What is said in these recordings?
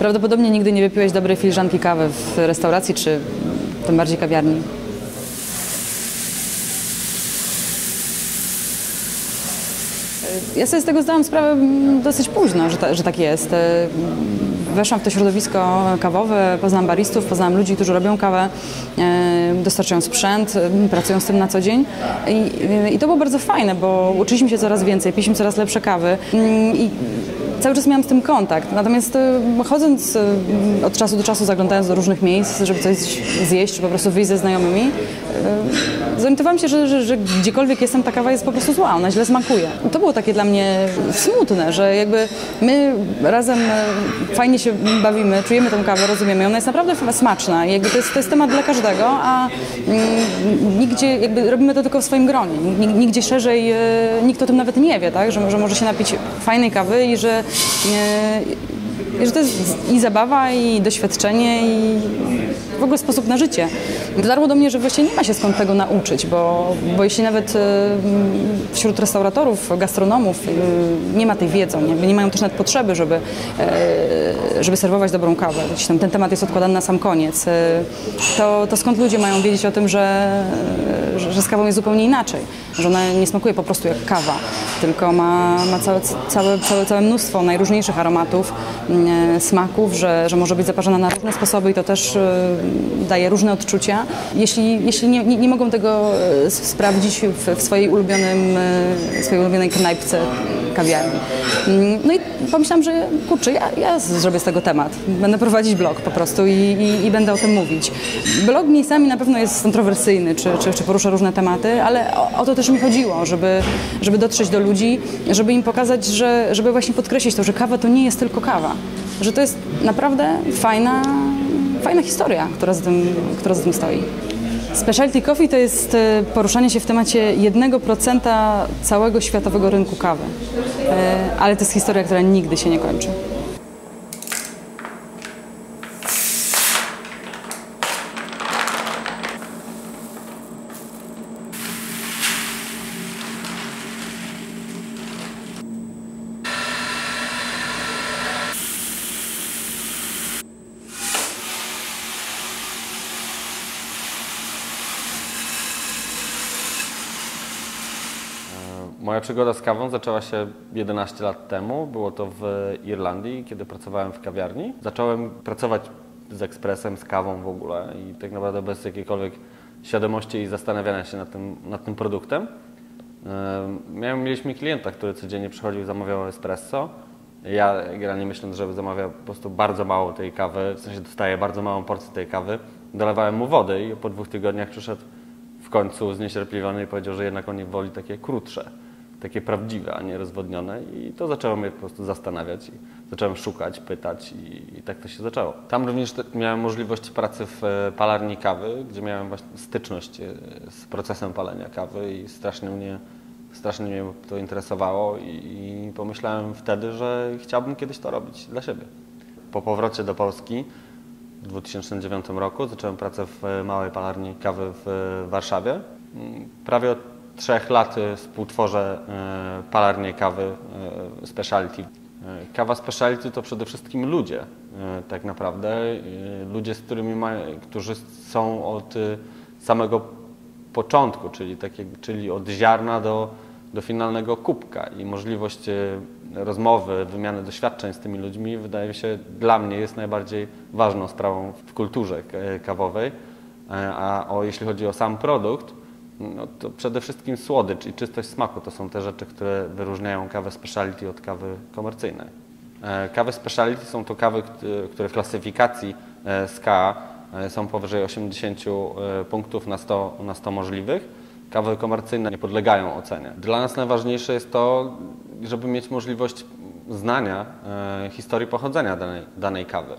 Prawdopodobnie nigdy nie wypiłeś dobrej filiżanki kawy w restauracji czy tym bardziej kawiarni. Ja sobie z tego zdałam sprawę mm, dosyć późno, że, ta, że tak jest. E, Weszłam w to środowisko kawowe, poznałam baristów, poznałam ludzi, którzy robią kawę, e, dostarczają sprzęt, e, pracują z tym na co dzień. I, I to było bardzo fajne, bo uczyliśmy się coraz więcej, piliśmy coraz lepsze kawy. Mm, I cały czas miałam z tym kontakt. Natomiast e, chodząc e, od czasu do czasu, zaglądając do różnych miejsc, żeby coś zjeść, czy po prostu wyjść ze znajomymi, e, zorientowałam się, że, że, że gdziekolwiek jestem, ta kawa jest po prostu zła, ona źle smakuje. To było takie dla mnie smutne, że jakby my razem fajnie się bawimy, czujemy tę kawę, rozumiemy, ona jest naprawdę smaczna jakby to jest, to jest temat dla każdego, a mm, nigdzie, jakby robimy to tylko w swoim gronie, nigdzie szerzej nikt o tym nawet nie wie, tak? że, że może się napić fajnej kawy i że 因为 i że to jest i zabawa, i doświadczenie, i w ogóle sposób na życie. Dotarło do mnie, że właściwie nie ma się skąd tego nauczyć, bo, bo jeśli nawet e, wśród restauratorów, gastronomów e, nie ma tej wiedzy, nie, nie mają też nawet potrzeby, żeby, e, żeby serwować dobrą kawę, ten temat jest odkładany na sam koniec, to, to skąd ludzie mają wiedzieć o tym, że, że z kawą jest zupełnie inaczej, że ona nie smakuje po prostu jak kawa, tylko ma, ma całe, całe, całe, całe mnóstwo najróżniejszych aromatów, smaków, że, że może być zaparzona na różne sposoby i to też daje różne odczucia. Jeśli, jeśli nie, nie, nie mogą tego e, sprawdzić w, w swojej, ulubionym, e, swojej ulubionej knajpce, kawiarni. Mm, no i pomyślałam, że kurczę, ja, ja zrobię z tego temat. Będę prowadzić blog po prostu i, i, i będę o tym mówić. Blog miejscami na pewno jest kontrowersyjny, czy, czy, czy porusza różne tematy, ale o, o, to też mi chodziło, żeby, żeby dotrzeć do ludzi, żeby im pokazać, że, żeby właśnie podkreślić to, że kawa to nie jest tylko kawa. Że to jest naprawdę fajna, fajna historia, która za tym, która tym stoi. Specialty Coffee to jest e, poruszanie się w temacie 1% całego światowego rynku kawy. E, ale to jest historia, która nigdy się nie kończy. Moja przygoda z kawą zaczęła się 11 lat temu. Było to w Irlandii, kiedy pracowałem w kawiarni. Zacząłem pracować z ekspresem, z kawą w ogóle i tak naprawdę bez jakiejkolwiek świadomości i zastanawiania się nad tym, nad tym produktem. Miałem, mieliśmy klienta, który codziennie przychodził zamawiał espresso. Ja generalnie myśląc, że zamawia po prostu bardzo mało tej kawy, w sensie dostaję bardzo małą porcję tej kawy, dolewałem mu wody i po dwóch tygodniach przyszedł w końcu zniecierpliwiony i powiedział, że jednak on woli takie krótsze takie prawdziwe, a nie rozwodnione i to zaczęło mnie po prostu zastanawiać i zacząłem szukać, pytać i, i tak to się zaczęło. Tam również miałem możliwość pracy w e, palarni kawy, gdzie miałem właśnie styczność e, z procesem palenia kawy i strasznie mnie, strasznie mnie to interesowało i, i pomyślałem wtedy, że chciałbym kiedyś to robić dla siebie. Po powrocie do Polski w 2009 roku zacząłem pracę w e, małej palarni kawy w Warszawie. Mm, prawie od trzech lat współtworzę e, palarnię kawy specialty. E, kawa specialty to przede wszystkim ludzie, tak naprawdę. Ludzie, z którymi ma, którzy są od samego początku, czyli, takie, czyli od ziarna do, do finalnego kubka i możliwość rozmowy, wymiany doświadczeń z tymi ludźmi wydaje mi się dla mnie jest najbardziej ważną sprawą w kulturze kawowej. A o, jeśli chodzi o sam produkt, no to przede wszystkim słodycz i czystość smaku to są te rzeczy, które wyróżniają kawę speciality od kawy komercyjnej. E, kawy speciality są to kawy, które w klasyfikacji e, SKA e, są powyżej 80 punktów na 100, na 100 możliwych. Kawy komercyjne nie podlegają ocenie. Dla nas najważniejsze jest to, żeby mieć możliwość znania historii pochodzenia danej, danej kawy,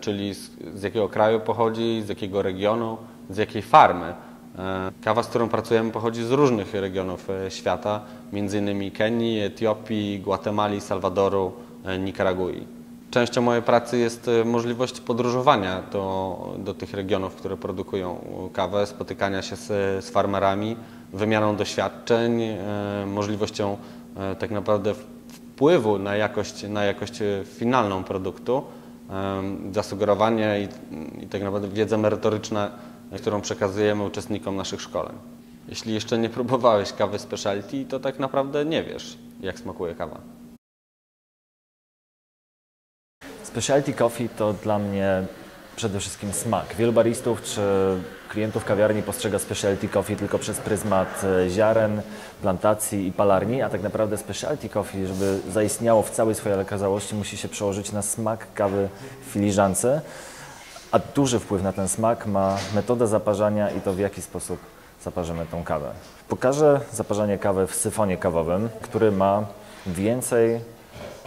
czyli z, z jakiego kraju pochodzi, z jakiego regionu, z jakiej farmy. E, kawa, z którą pracujemy, pochodzi z różnych regionów e, świata, m.in. Kenii, Etiopii, Gwatemali, Salwadoru, e, Nikaragui. Częścią mojej pracy jest możliwość podróżowania do, do tych regionów, które produkują kawę, spotykania się z, z farmerami, wymianą doświadczeń, możliwością tak naprawdę wpływu na jakość, na jakość finalną produktu zasugerowanie i, i tak naprawdę wiedzę merytoryczną, którą przekazujemy uczestnikom naszych szkoleń. Jeśli jeszcze nie próbowałeś kawy specialty, to tak naprawdę nie wiesz, jak smakuje kawa. Specialty coffee to dla mnie przede wszystkim smak. Wielu baristów czy klientów kawiarni postrzega specialty coffee tylko przez pryzmat e, ziaren, plantacji i palarni, a tak naprawdę specialty coffee, żeby zaistniało w całej swojej okazałości, musi się przełożyć na smak kawy w filiżance, a duży wpływ na ten smak ma metoda zaparzania i to w jaki sposób zaparzymy tą kawę. Pokażę zaparzanie kawy w syfonie kawowym, który ma więcej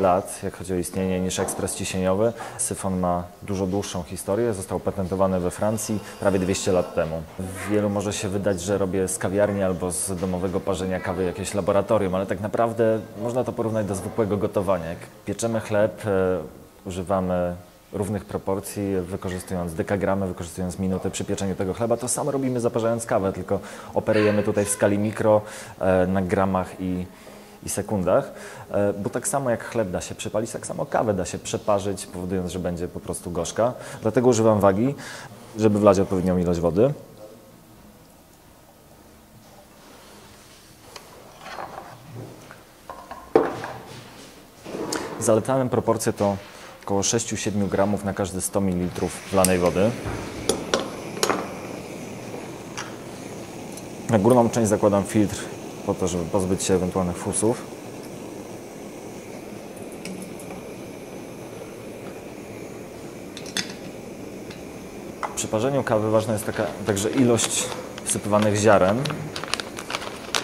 lat, jak chodzi o istnienie, niż ekspres ciśnieniowy. Syfon ma dużo dłuższą historię, został patentowany we Francji prawie 200 lat temu. Wielu może się wydać, że robię z kawiarni albo z domowego parzenia kawy jakieś laboratorium, ale tak naprawdę można to porównać do zwykłego gotowania. Jak pieczemy chleb, e, używamy równych proporcji, wykorzystując dekagramy, wykorzystując minuty przy pieczeniu tego chleba. To samo robimy zaparzając kawę, tylko operujemy tutaj w skali mikro, e, na gramach i, i sekundach, e, bo tak samo jak chleb da się przepalić, tak samo kawę da się przeparzyć, powodując, że będzie po prostu gorzka. Dlatego używam wagi, żeby wlać odpowiednią ilość wody. Zalecane proporcje to około 6-7 gramów na każde 100 ml wlanej wody. Na górną część zakładam filtr po to, żeby pozbyć się ewentualnych fusów. Przy parzeniu kawy ważna jest taka, także ilość wsypywanych ziaren.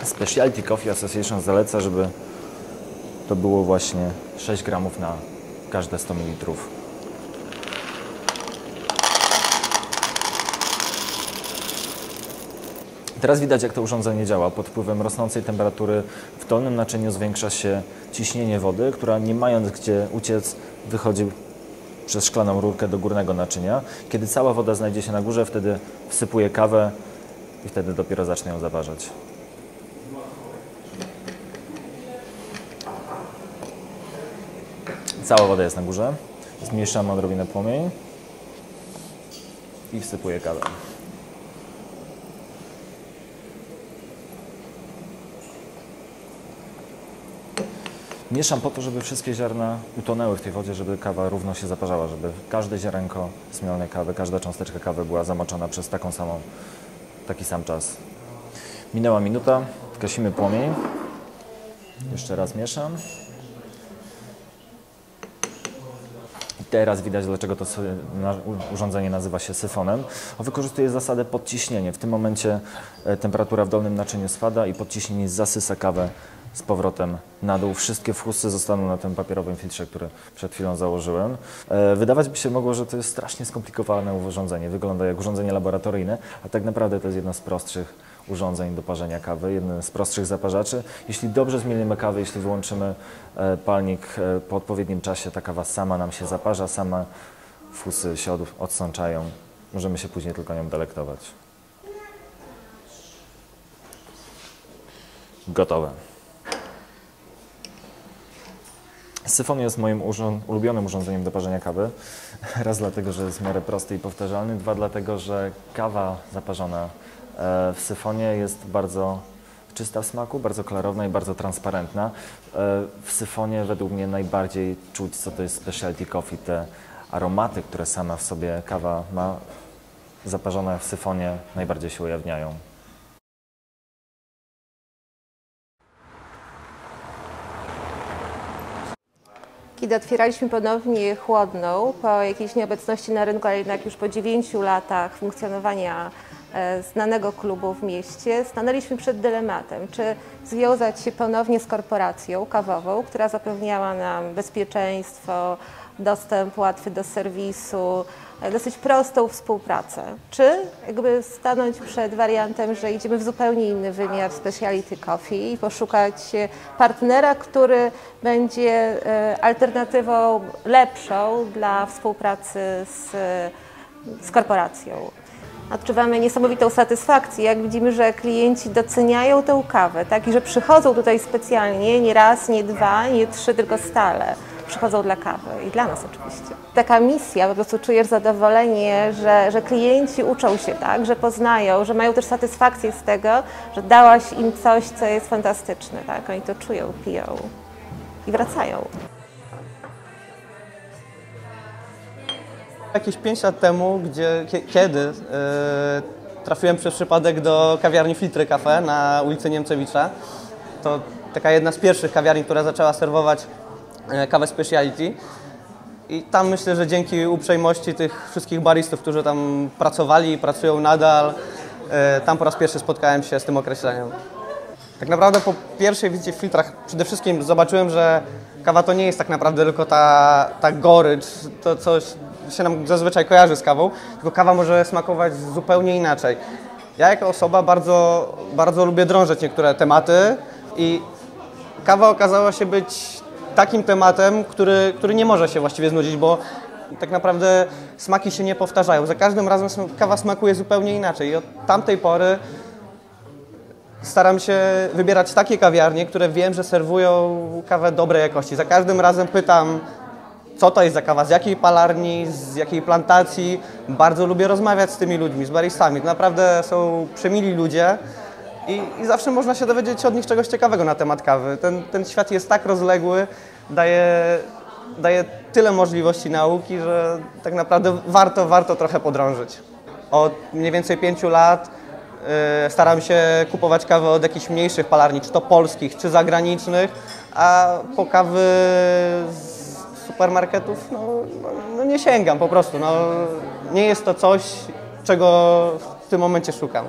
Specialty Coffee Association zaleca, żeby to było właśnie 6 gramów na każde 100 ml. Teraz widać, jak to urządzenie działa. Pod wpływem rosnącej temperatury w dolnym naczyniu zwiększa się ciśnienie wody, która nie mając gdzie uciec, wychodzi przez szklaną rurkę do górnego naczynia. Kiedy cała woda znajdzie się na górze, wtedy wsypuje kawę i wtedy dopiero zacznie ją zawarzać. Cała woda jest na górze. Zmniejszamy odrobinę płomień i wsypuję kawę. Mieszam po to, żeby wszystkie ziarna utonęły w tej wodzie, żeby kawa równo się zaparzała, żeby każde ziarenko zmielonej kawy, każda cząsteczka kawy była zamoczona przez taką samą, taki sam czas. Minęła minuta, gasimy płomień. Jeszcze raz mieszam. Teraz widać, dlaczego to urządzenie nazywa się syfonem. On wykorzystuje zasadę podciśnienia. W tym momencie e, temperatura w dolnym naczyniu spada i podciśnienie zasysa kawę z powrotem na dół. Wszystkie fusy zostaną na tym papierowym filtrze, który przed chwilą założyłem. E, Wydawać by się mogło, że to jest strasznie skomplikowane urządzenie. Wygląda jak urządzenie laboratoryjne, a tak naprawdę to jest jedno z prostszych urządzeń do parzenia kawy, jeden z prostszych zaparzaczy. Jeśli dobrze zmielimy kawę, jeśli wyłączymy e, palnik e, po odpowiednim czasie, ta kawa sama nam się zaparza, sama fusy się od, odsączają. Możemy się później tylko nią delektować. Gotowe. Syfon jest moim ulubionym urządzeniem do parzenia kawy. Raz dlatego, że jest w miarę prosty i powtarzalny, dwa dlatego, że kawa zaparzona w syfonie jest bardzo czysta w smaku, bardzo klarowna i bardzo transparentna. E, W syfonie według mnie najbardziej czuć, co to jest specialty coffee, te aromaty, które sama w sobie kawa ma, zaparzone w syfonie, najbardziej się ujawniają. Kiedy otwieraliśmy ponownie chłodną, po jakiejś nieobecności na rynku, ale jednak już po 9 latach funkcjonowania e, znanego klubu w mieście, stanęliśmy przed dylematem, czy związać się ponownie z korporacją kawową, która zapewniała nam bezpieczeństwo, dostęp łatwy do serwisu, e, dosyć prostą współpracę, czy jakby stanąć przed wariantem, że idziemy w zupełnie inny wymiar speciality coffee i poszukać e, partnera, który będzie e, alternatywą lepszą dla współpracy z, z korporacją. Odczuwamy niesamowitą satysfakcję, jak widzimy, że klienci doceniają tę kawę, tak? I że przychodzą tutaj specjalnie, nie raz, nie dwa, nie trzy, tylko stale. przychodzą dla kawy i dla nas oczywiście. Taka misja, po prostu czujesz zadowolenie, że, że klienci uczą się, tak, że poznają, że mają też satysfakcję z tego, że dałaś im coś, co jest fantastyczne, tak, oni to czują, piją i wracają. Jakieś 5 lat temu, gdzie, kie- kiedy e, trafiłem przez przypadek do kawiarni Filtry Cafe na ulicy Niemcewicza. To taka jedna z pierwszych kawiarni, która zaczęła serwować e, kawę speciality. I tam myślę, że dzięki uprzejmości tych wszystkich baristów, którzy tam pracowali i pracują nadal, e, tam po raz pierwszy spotkałem się z tym określeniem. Tak naprawdę po pierwszej wizycie w filtrach przede wszystkim zobaczyłem, że kawa to nie jest tak naprawdę tylko ta, ta gorycz, to coś się nam zazwyczaj kojarzy z kawą, tylko kawa może smakować zupełnie inaczej. Ja jako osoba bardzo, bardzo lubię drążyć niektóre tematy i kawa okazała się być takim tematem, który, który nie może się właściwie znudzić, bo tak naprawdę smaki się nie powtarzają. Za każdym razem kawa smakuje zupełnie inaczej i od tamtej pory staram się wybierać takie kawiarnie, które wiem, że serwują kawę dobrej jakości. Za każdym razem pytam, co to jest za kawa, z jakiej palarni, z jakiej plantacji. Bardzo lubię rozmawiać z tymi ludźmi, z baristami. To naprawdę są przemili ludzie i, i zawsze można się dowiedzieć od nich czegoś ciekawego na temat kawy. Ten, ten świat jest tak rozległy, daje, daje tyle możliwości nauki, że tak naprawdę warto, warto trochę podrążyć. Od mniej więcej pięciu lat y, staram się kupować kawę od jakichś mniejszych palarni, czy to polskich, czy zagranicznych, a po kawy z supermarketów no, no, no nie sięgam po prostu. No, nie jest to coś, czego w tym momencie szukam.